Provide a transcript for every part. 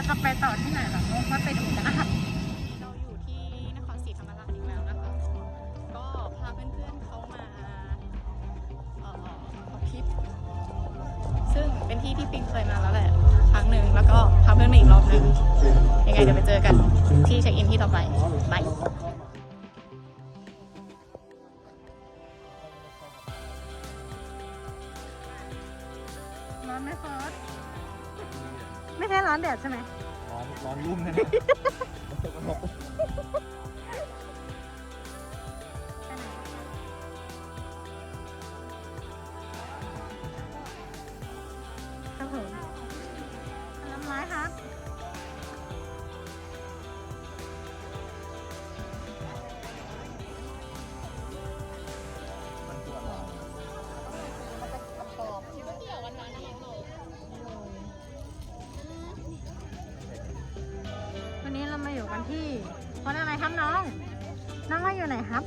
เราจะไปต่อที่ไหนล่ะน้องค่อยไปดูกันนะคะเราอยู่ที่นครศรีธรรมราชอีกแล้วนะคะ ก็พาเพื่อนๆเขามาเอ่อเอาคลิปซึ่งเป็นที่ที่ปิงเคยมาแล้วแหละ ครั้งหนึ่งแล้วก็พาเพื่อนมาอีกรอบหนึ่งยังไงเดี๋ยวไปเจอกันที่เช็คอินที่ต่อไปบายร้อนไหมเฟิร์ส ไม่ใช่ร้อนแดดใช่ไหมร้อนร้อนรุ่มนะครับ วัดอะไรครับน้อง น้องเราอยู่ไหนครับ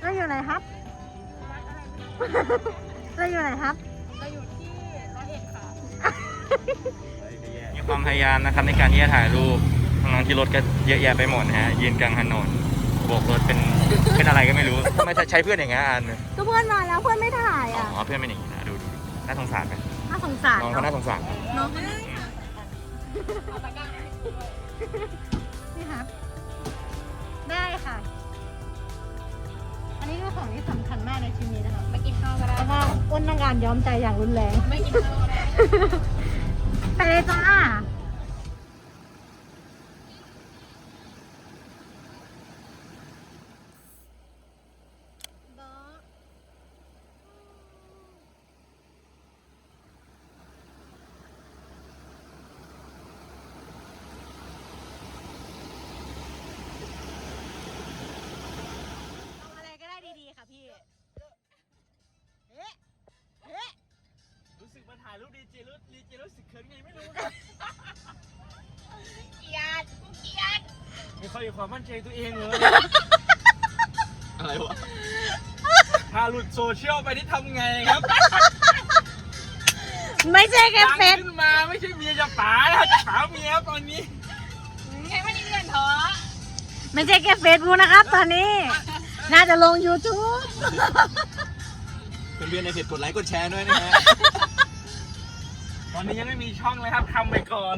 เราอยู่ไหนครับ เราอยู่ไหนครับมีความพยายามนะครับในการที่จะถ่ายรูปทั้งๆที่รถก็เยอะแยะไปหมดนะฮะยืนกลางถนนโบกรถเป็นเป็นอะไรก็ไม่รู้ทำไมใช้เพื่อนอย่างงี้นอันก็เพื่อนมาแล้วเพื่อนไม่ถ่ายอ๋อะอเพื่อนเป็นอย่างนี้นะดูดูน่าสงสารไหมน่าสงสารน้องเขาเนาะน่าสงสาร น้องเขาน่า นี่ครับได้ค่ะ อันนี้คือของที่สำคัญมากในชีวิตนะคะไม่กินข้าวก็ได้แล้วก็อ้นต้องการย้อมใจอย่างรุนแรง ไม่กินข้าวก็ได้ ไปเลยจ้าาถ่ายรูปดีเจรู้ดีเจรู้สึกเขินไงไม่รู้เกียดกูเกียดไม่ค่อยมีความมั่นใจตัวเองเลยอะไรวะถ้าหลุดโซเชียลไปนี่ทำไงครับไม่ใช่แค่ดังเฟซขึ้นมาไม่ใช่เมียจะป๋านะจะป๋าเมียตอนนี้แค่ไม่ได้เรียนท้อไม่ใช่แค่เฟซบุ๊กนะครับ ตอนนี้ น่าจะลง YouTube เพื่อนๆในเพจกดไลค์กดแชร์ด้วยนะฮะ ตอนนี้ยังไม่มีช่องเลยครับทำไปก่อน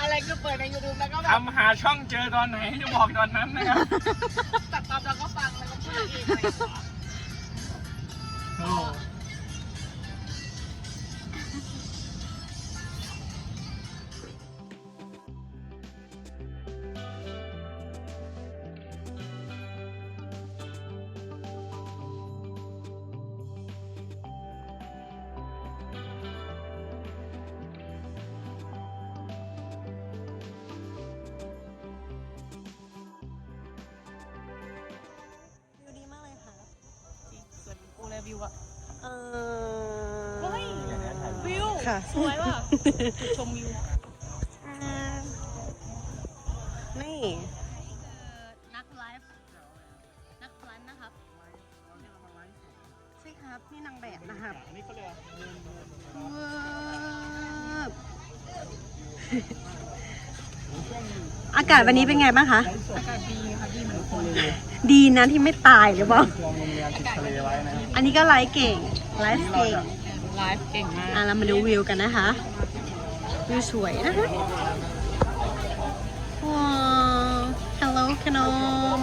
อะไรคือเปิดใน YouTube แล้วก็แบบทำหาช่องเจอตอนไหนจะบอกตอนนั้นนะครับ ตัดตามแล้วก็ฟังแล้วก็พูดเองอะไรอย่างเงี้ย วิวอะเอเฮ้ยวิวค่ะ สวยว่ะจุดชมวิวนี่ นักไลฟ์นักไลฟ์นะครับใช่ครับนี่นางแบบนะครับอันนี้เขาเรียกว่าเวิร์บ อากาศวันนี้เป็นไงบ้างคะ อากาศดีค่ะดีเหมือนคนดีนะที่ไม่ตายหรือเปล่าจองโรงแรมติดทะเลไว้นะครับอันนี้ก็ไลฟ์เก่ง ไลฟ์เก่ง ไลฟ์เก่งมากอะเรามาดูวิวกันนะคะวิวสวยนะคะว้าวฮัลโหลขนม